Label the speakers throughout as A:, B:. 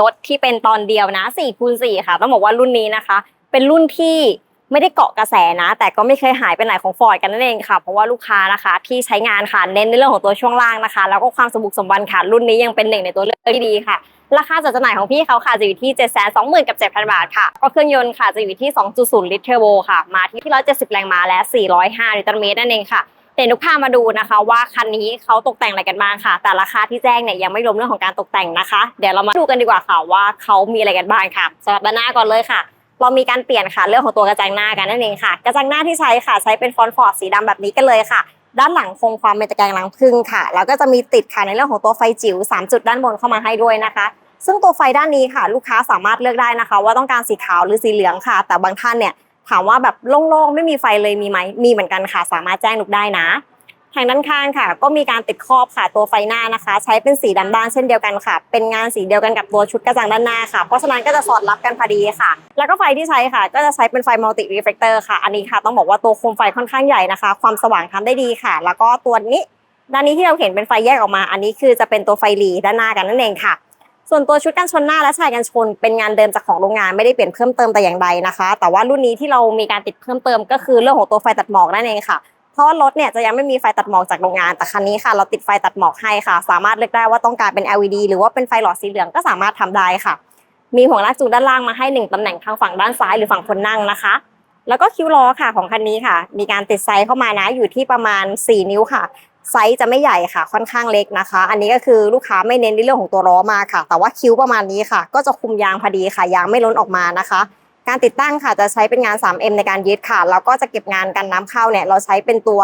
A: รถที่เป็นตอนเดียวนะ4คูณ4ค่ะ ต้องบอกว่ารุ่นนี้นะคะ เป็นรุ่นที่ไม่ได้เกาะกระแสนะ แต่ก็ไม่เคยหายไปไหนของฟอร์ดกันนั่นเองค่ะ เพราะว่าลูกค้านะคะ ที่ใช้งานค่ะเน้นในเรื่องของตัวช่วงล่างนะคะ แล้วก็ความสมบุกสมบันค่ะ รุ่นนี้ยังเป็นหนึ่งในตัวเลือกที่ดีค่ะ ราคาจัดจำหน่ายของพี่เขาค่ะ จะอยู่ที่ 7 2 0 0 0 0 กับ 7,000 บาทค่ะ ก็เครื่องยนต์ค่ะจะอยู่ที่ 2.0 ลิตรเทอร์โบค่ะ มาที่ 170 แรงม้าและ 405 นิวตันเมตรนั่นเองค่ะ เดี๋ยวนุกพามาดูนะคะ ว่าคันนี้เขาตกแต่งอะไรกันบ้างค่ะ แต่ราคาที่แจ้งเนี่ยยังไม่รวมเรื่องของการตกแต่งนะคะ เดี๋ยวเรามาดูกันดีกว่าค่ะว่าเขามีอะไรกันบ้างค่ะสำหรับด้านหน้าก่อนเลยค่ะ เรามีการเปลี่ยนค่ะเรื่องของตัวกระจังหน้ากันนั่นเองค่ะ กระจังหน้าที่ใช้ค่ะใช้เป็นฟอนต์ฟอร์ดสีดำแบบนี้กันเลยค่ะ ด้านหลังคงความเป็นตะแกรงรังผึ้งค่ะ แล้วก็จะมีติดค่ะในเรื่องของตัวไฟจิ๋ว3จุดด้านบนเข้ามาให้ด้วยนะคะซึ่งตัวไฟด้านนี้ค่ะ ลูกค้าสามารถเลือกได้นะคะ ว่าต้องการสีขาวหรือสีเหลืองค่ะ แต่บางท่านเนี่ย ถามว่าแบบโล่งๆไม่มีไฟเลยมีไหมมีเหมือนกันค่ะ สามารถแจ้งนุกได้นะทางด้านข้างค่ะ ก็มีการติดครอบค่ะตัวไฟหน้านะคะ ใช้เป็นสีดำด้านเช่นเดียวกันค่ะ เป็นงานสีเดียวกันกับตัวชุดกระจังด้านหน้าค่ะ เพราะฉะนั้นก็จะสอดรับกันพอดีค่ะ แล้วก็ไฟที่ใช้ค่ะ ก็จะใช้เป็นไฟมัลติรีเฟกเตอร์ค่ะ อันนี้ค่ะต้องบอกว่าตัวโคมไฟค่อนข้างใหญ่นะคะ ความสว่างทำได้ดีค่ะ แล้วก็ตัวนี้ด้านนี้ที่เราเห็นเป็นไฟแยกออกมา อันนี้คือจะเป็นตัวไฟหลีด้านหน้ากันนั่นเองค่ะ ส่วนตัวชุดกันชนหน้าและชายกันชน เป็นงานเดิมจากของโรงงานไม่ได้เปลี่ยนเพิ่มเติมแต่อย่างใดนะคะ แต่ว่ารุ่นนี้ที่เรามีการติดเพิ่มเติมก็คือเรื่องของตัวไฟตัดหมอกนั่นเองค่ะ เพราะว่ารถเนี่ยจะยังไม่มีไฟตัดหมอกจากโรงงาน แต่คันนี้ค่ะ เราติดไฟตัดหมอกให้ค่ะ สามารถเลือกได้ว่าต้องการเป็น LED หรือว่าเป็นไฟหลอดสีเหลืองก็สามารถทำได้ค่ะ มีห่วงลากจูงด้านล่างมาให้หนึ่งตำแหน่งทางฝั่งด้านซ้ายหรือฝั่งคนนั่งนะคะแล้วก็คิ้วล้อค่ะของคันนี้ค่ะ มีการติดไซส์เข้ามานะอยู่ที่ประมาณ 4 นิ้วค่ะ ไซส์จะไม่ใหญ่ค่ะค่อนข้างเล็กนะคะ อันนี้ก็คือลูกค้าไม่เน้นในเรื่องของตัวล้อมาค่ะ แต่ว่าคิ้วประมาณนี้ค่ะ ก็จะคุมยางพอดีค่ะ ยางไม่ล้นออกมานะคะ การติดตั้งค่ะจะใช้เป็นงาน 3M ในการยึดค่ะแล้วก็จะเก็บงานกันน้ำเข้าเนี่ยเราใช้เป็นตัว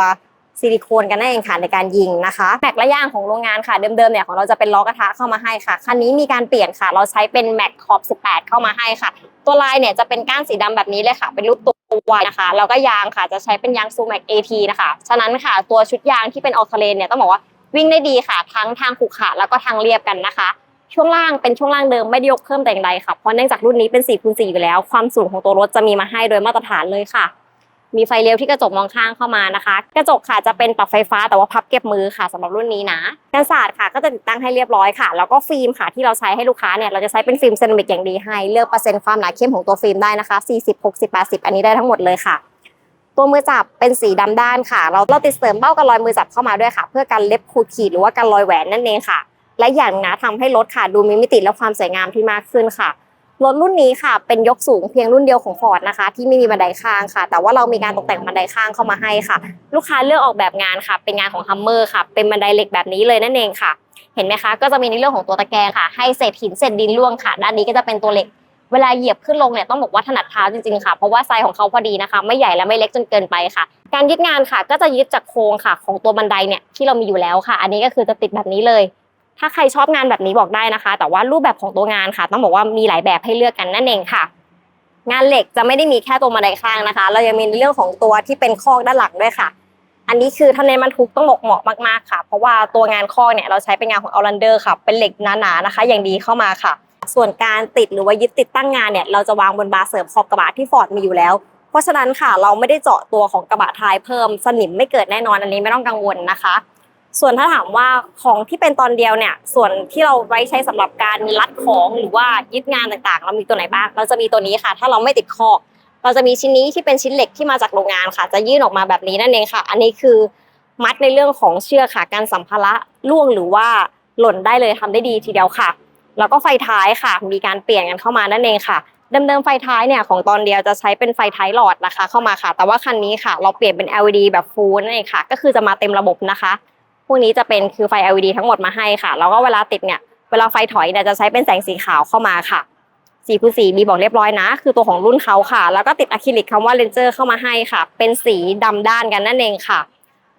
A: ซิลิโคนกันนั่นเองค่ะในการยิงนะคะแม็กและยางของโรงงานค่ะ เดิมๆเนี่ยของเราจะเป็นล้อกระทะเข้ามาให้ค่ะคันนี้มีการเปลี่ยนค่ะ เราใช้เป็นแม็กขอบ 18 เข้ามาให้ค่ะ ตัวลายเนี่ยจะเป็นก้านสีดำแบบนี้เลยค่ะ เป็นรูปตัว วายนะคะแล้วก็ยางค่ะจะใช้เป็นยางซูแม็ก AT นะคะ ฉะนั้นค่ะตัวชุดยางที่เป็นออเทเลนเนี่ยต้องบอกว่าวิ่งได้ดีค่ะ ทั้งทางขรุขระแล้วก็ทางเรียบกันนะคะ ช่วงล่างเป็นช่วงล่างเดิมไม่ได้ยกเพิ่มแต่อย่างใดค่ะเพราะเนื่องจากรุ่นนี้เป็น4คูณ4อยู่แล้ว ความสูงของตัวรถจะมีมาให้โดยมาตรฐานเลยค่ะ มีไฟเลี้ยวที่กระจกมองข้างเข้ามานะคะ กระจกค่ะจะเป็นปรับไฟฟ้าแต่ว่าพับเก็บมือค่ะสำหรับรุ่นนี้นะกันศาสตร์ค่ะก็จะติดตั้งให้เรียบร้อยค่ะ แล้วก็ฟิล์มค่ะที่เราใช้ให้ลูกค้าเนี่ยเราจะใช้เป็นฟิล์มเซรามิกอย่างดีให้เลือกเปอร์เซ็นต์ความหนาเข้มของตัวฟิล์มได้นะคะ40 60 80 อันนี้ได้ทั้งหมดเลยค่ะตัวมือจับเป็นสีดำด้านค่ะ เราเราติดเสริมเบ้ากันรอยมือจับเข้ามาด้วยค่ะ เพื่อกันเล็บขูดขีดหรือว่ากันรอยแหวนนั่นเองค่ะ และอย่างนะทำให้รถค่ะดูมีมิติและความสวยงามที่มากขึ้นค่ะ รถรุ่นนี้ค่ะเป็นยกสูงเพียงรุ่นเดียวของ Ford นะคะ ที่ไม่มีบันไดข้างค่ะ แต่ว่าเรามีการตกแต่งบันไดข้างเข้ามาให้ค่ะ ลูกค้าเลือกออกแบบงานค่ะ เป็นงานของ Hummer ค่ะ เป็นบันไดเหล็กแบบนี้เลยนั่นเองค่ะ เห็นไหมคะ ก็จะมีในเรื่องของตัวตะแกรงค่ะ ให้เศษหินเศษดินร่วงค่ะ ด้านนี้ก็จะเป็นตัวเหล็ก เวลาเหยียบขึ้นลงเนี่ยต้องบอกว่าถนัดเท้าจริงๆค่ะ เพราะว่าไซส์ของเขาพอดีนะคะ ไม่ใหญ่และไม่เล็กจนเกินไปค่ะ การยึดงานค่ะ ก็จะยึดจากโครงค่ะ ของตัวบันไดเนี่ยที่เรามีอยู่แล้วค่ะ อันนี้ก็คือจะติดแบบนี้เลย ถ้าใครชอบงานแบบนี้บอกได้นะคะ แต่ว่ารูปแบบของตัวงานค่ะ ต้องบอกว่ามีหลายแบบให้เลือกกันนั่นเองค่ะ งานเหล็กจะไม่ได้มีแค่ตัวบันไดข้างนะคะ เรายังมีในเรื่องของตัวที่เป็นคอกด้านหลังด้วยค่ะ อันนี้คือถ้าในบรรทุกต้องบอกเหมาะมากๆค่ะ เพราะว่าตัวงานคอกเนี่ยเราใช้เป็นงานของอ l ลันเดอร์ค่ะเป็นเหล็กหนาๆนะคะ อย่างดีเข้ามาค่ะ ส่วนการติดหรือว่ายึดติดตั้งงานเนี่ยเราจะวางบนบาร์เสริมขอบกระบะที่ฟอร์ดมีอยู่แล้วเพราะฉะนั้นค่ะเราไม่ได้เจาะตัวของกระบะท้ายเพิ่มสนิมไม่เกิดแน่นอนอันนี้ไม่ต้องกังวลนะคะ ส่วนถ้าถามว่าของที่เป็นตอนเดียวเนี่ย ส่วนที่เราไว้ใช้สำหรับการรัดของหรือว่ายึดงานต่างๆ เรามีตัวไหนบ้าง เราจะมีตัวนี้ค่ะ ถ้าเราไม่ติดคอกเราจะมีชิ้นนี้ที่เป็นชิ้นเหล็กที่มาจากโรงงานค่ะ จะยื่นออกมาแบบนี้นั่นเองค่ะ อันนี้คือมัดในเรื่องของเชือกค่ะการสัมภาระล่วงหรือว่าหล่นได้เลยทำได้ดีทีเดียวค่ะ แล้วก็ไฟท้ายค่ะ มีการเปลี่ยนกันเข้ามานั่นเองค่ะเดิมๆไฟท้ายเนี่ยของตอนเดียวจะใช้เป็นไฟท้ายหลอดนะคะ เข้ามาค่ะ แต่ว่าคันนี้ค่ะ เราเปลี่ยนเป็น LED แบบฟูลนั่นเองค่ะ ก็คือจะมาเต็มระบบนะคะ วกนี้จะเป็นคือไฟ LED ทั้งหมดมาให้ค่ะ แล้วก็เวลาติดเนี่ย เวลาไฟถอยเนี่ยจะใช้เป็นแสงสีขาวเข้ามาค่ะสีคูณสีมีบอกเรียบร้อยนะ คือตัวของรุ่นเขาค่ะ แล้วก็ติดอะคริลิกคำว่าเลนเจอร์เข้ามาให้ค่ะ เป็นสีดำด้านกันนั่นเองค่ะ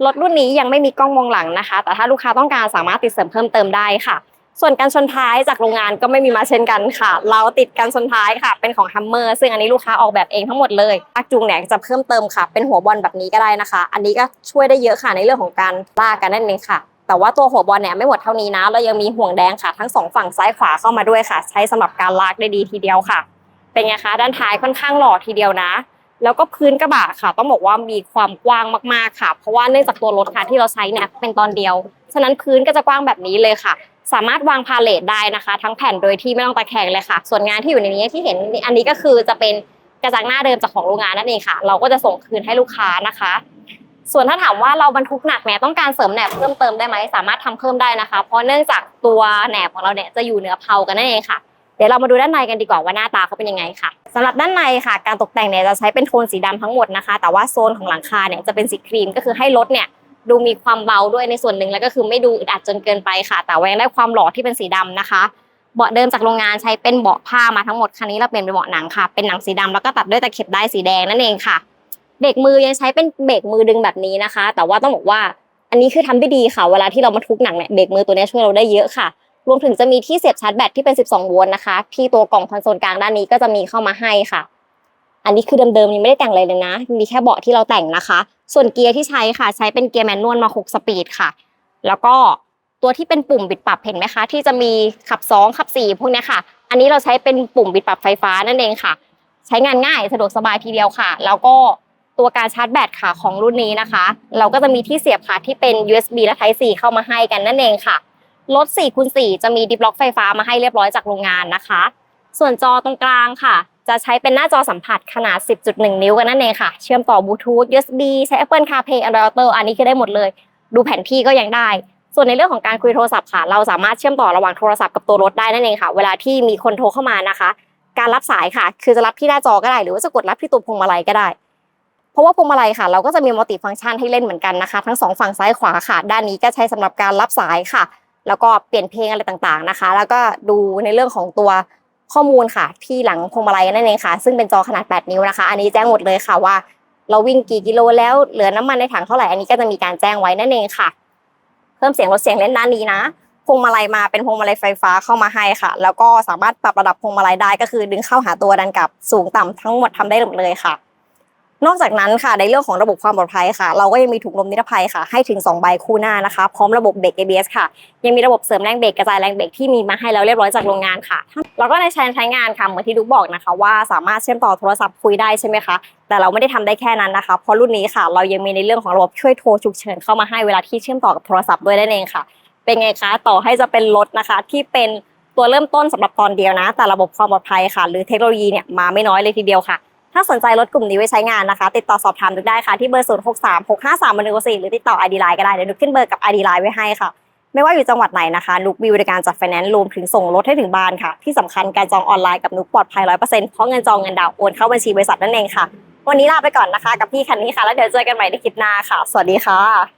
A: รถรุ่นนี้ยังไม่มีกล้องมองหลังนะคะ แต่ถ้าลูกค้าต้องการสามารถติดเสริมเพิ่มเติมได้ค่ะ ส่วนกันชนท้ายจากโรงงานก็ไม่มีมาเช่นกันค่ะ เราติดกันชนท้ายค่ะ เป็นของ Hummer ซึ่งอันนี้ลูกค้าออกแบบเองทั้งหมดเลยลากจูงเนี่ยจะเพิ่มเติมค่ะ เป็นหัวบอลแบบนี้ก็ได้นะคะ อันนี้ก็ช่วยได้เยอะค่ะในเรื่องของการลากกันนั่นเองค่ะ แต่ว่าตัวหัวบอลเนี่ยไม่หมดเท่านี้นะ เรายังมีห่วงแดงค่ะ ทั้งสองฝั่งซ้ายขวาเข้ามาด้วยค่ะ ใช้สำหรับการลากได้ดีทีเดียวค่ะ เป็นไงคะ ด้านท้ายค่อนข้างหล่อทีเดียวนะแล้วก็พื้นกระบะค่ะ ต้องบอกว่ามีความกว้างมากๆค่ะ เพราะว่าเนื่องจากตัวรถค่ะที่เราใช้เนี่ยเป็นตอนเดียว ฉะนั้นพื้นก็จะกว้างแบบนี้เลยค่ะ สามารถวางพาเลทได้นะคะ ทั้งแผ่นโดยที่ไม่ต้องตะแคงเลยค่ะ ส่วนงานที่อยู่ในนี้ที่เห็นอันนี้ก็คือจะเป็นกระจังหน้าเดิมจากของโรงงานนั่นเองค่ะ เราก็จะส่งคืนให้ลูกค้านะคะ ส่วนถ้าถามว่าเราบรรทุกหนักแหนต้องการเสริมแหนบเพิ่มเติมได้ไหมสามารถทำเพิ่มได้นะคะ เพราะเนื่องจากตัวแหนบของเราเนี่ยจะอยู่เหนือเพลากันนั่นเองค่ะเดี๋ยวเรามาดูด้านในกันดีกว่าว่าหน้าตาเขาเป็นยังไงค่ะสำหรับด้านในค่ะ การตกแต่งเนี่ยจะใช้เป็นโทนสีดำทั้งหมดนะคะ แต่ว่าโซนของหลังคาเนี่ยจะเป็นสีครีมก็คือให้รถเนี่ย ดูมีความเบาด้วยในส่วนหนึ่งแล้วก็คือไม่ดูอึดอัดจนเกินไปค่ะ แต่ว่ายังได้ความหล่อที่เป็นสีดำนะคะ เบาะเดิมจากโรงงานใช้เป็นเบาะผ้ามาทั้งหมดคันนี้เราเปลี่ยนเป็นเบาะหนังค่ะ เป็นหนังสีดำแล้วก็ตัดด้วยตะเข็บได้สีแดงนั่นเองค่ะ เบรกมือยังใช้เป็นเบรกมือดึงแบบนี้นะคะ แต่ว่าต้องบอกว่าอันนี้คือทำได้ดีค่ะ เวลาที่เรามาทุกหนังเนี่ยเบรกมือตัวนี้ช่วยเราได้เยอะค่ะ รวมถึงจะมีที่เสียบชาร์จแบตที่เป็น 12 โวลต์นะคะ ที่ตัวกล่องคอนโซลกลางด้านนี้ก็จะมีเข้ามาให้ค่ะ อันนี้คือเดิมๆยังไม่ได้แต่งอะไรเลยนะ มีแค่เบาะที่เราแต่งนะคะส่วนเกียร์ที่ใช้ค่ะ ใช้เป็นเกียร์แมนนวลมา 6 สปีดค่ะ แล้วก็ตัวที่เป็นปุ่มบิดปรับเห็นไหมคะ ที่จะมีขับ 2 ขับ 4 พวกนี้ค่ะ อันนี้เราใช้เป็นปุ่มบิดปรับไฟฟ้านั่นเองค่ะ ใช้งานง่ายสะดวกสบายทีเดียวค่ะ แล้วก็ตัวการชาร์จแบตค่ะของรุ่นนี้นะคะ เราก็จะมีที่เสียบค่ะที่เป็น USB และ Type C เข้ามาให้กันนั่นเองค่ะรถ4คูณ4จะมีดิฟล็อกไฟฟ้ามาให้เรียบร้อยจากโรงงานนะคะ ส่วนจอตรงกลางค่ะ จะใช้เป็นหน้าจอสัมผัสขนาด 10.1 นิ้วกันนั่นเองค่ะ เชื่อมต่อบลูทูธ USB ใช้ Apple CarPlay Android Auto อันนี้คือได้หมดเลย ดูแผนที่ก็ยังได้ ส่วนในเรื่องของการคุยโทรศัพท์ค่ะ เราสามารถเชื่อมต่อระหว่างโทรศัพท์กับตัวรถได้นั่นเองค่ะ เวลาที่มีคนโทรเข้ามานะคะ การรับสายค่ะ คือจะรับที่หน้าจอก็ได้ หรือว่าจะกดรับที่ตัวพวงมาลัยก็ได้ เพราะว่าพวงมาลัยค่ะ เราก็จะมีมัลติฟังก์ชันให้เล่นเหมือนกันนะคะ ทั้งสองฝั่งซ้ายขวาค่ะ ด้านนี้ก็ใช้สำหรับการรับสายค่ะ แล้วก็เปลี่ยนเพลงอะไรต่างๆนะคะ แล้วก็ดูในเรื่องของตัว ข้อมูลค่ะ ที่หลังพวงมาลัยนั่นเองค่ะ ซึ่งเป็นจอขนาด 8 นิ้วนะคะ อันนี้แจ้งหมดเลยค่ะว่า เราวิ่งกี่กิโลแล้วเหลือน้ำมันในถังเท่าไหร่อันนี้ก็จะมีการแจ้งไว้นั่นเองค่ะ เพิ่มเสียงลดเสียงเล่นด้านนี้นะพวงมาลัยมาเป็นพวงมาลัยไฟฟ้าเข้ามาให้ค่ะ แล้วก็สามารถปรับระดับพวงมาลัยได้ก็คือดึงเข้าหาตัวดันกลับสูงต่ำทั้งหมดทำได้หมดเลยค่ะ นอกจากนั้นค่ะในเรื่องของระบบความปลอดภัยค่ะ เราก็ยังมีถุงลมนิรภัยค่ะ ให้ถึง 2 ใบคู่หน้านะคะ พร้อมระบบเบรก ABS ค่ะ ยังมีระบบเสริมแรงเบรกกระจายแรงเบรกที่มีมาให้แล้วเรียบร้อยจากโรงงานค่ะ แล้วก็ในใช้ใช้งานค่ะเหมือนที่ดุกบอกนะคะ ว่าสามารถเชื่อมต่อโทรศัพท์คุยได้ใช่ไหมคะแต่เราไม่ได้ทำได้แค่นั้นนะคะ เพราะรุ่นนี้ค่ะเรายังมีในเรื่องของระบบช่วยโทรฉุกเฉินเข้ามาให้เวลาที่เชื่อมต่อกับโทรศัพท์ด้วยนั่นเองค่ะ เป็นไงคะ ต่อให้จะเป็นรถนะคะ ที่เป็นตัวเริ่มต้นสำหรับตอนเดียวนะ แต่ระบบความปลอดภัยค่ะ หรือเทคโนโลยีเนี่ยมาไม่น้อยเลยทีเดียวค่ะ ถ้าสนใจรถกลุ่มนี้ไว้ใช้งานนะคะ ติดต่อสอบถามดูได้ค่ะ ที่เบอร์ 0 6 3 6 5 3 1 4หรือติดต่อ ID Line ก็ได้ เดี๋ยวนุกขึ้นเบอร์กับ ID Line ไว้ให้ค่ะ ไม่ว่าอยู่จังหวัดไหนนะคะนุกมีบริการจัดไฟแนนซ์รวมถึงส่งรถให้ถึงบ้านค่ะ ที่สำคัญการจองออนไลน์กับนุกปลอดภัยร้อยเปอร์เซ็นต์เพราะเงินจองเงินดาวน์โอนเข้าบัญชีบริษัทนั่นเองค่ะ วันนี้ลาไปก่อนนะคะ กับพี่คันนี้ค่ะ แล้วเดี๋ยวเจอกันใหม่ในคลิปหน้าค่ะ สวัสดีค่ะ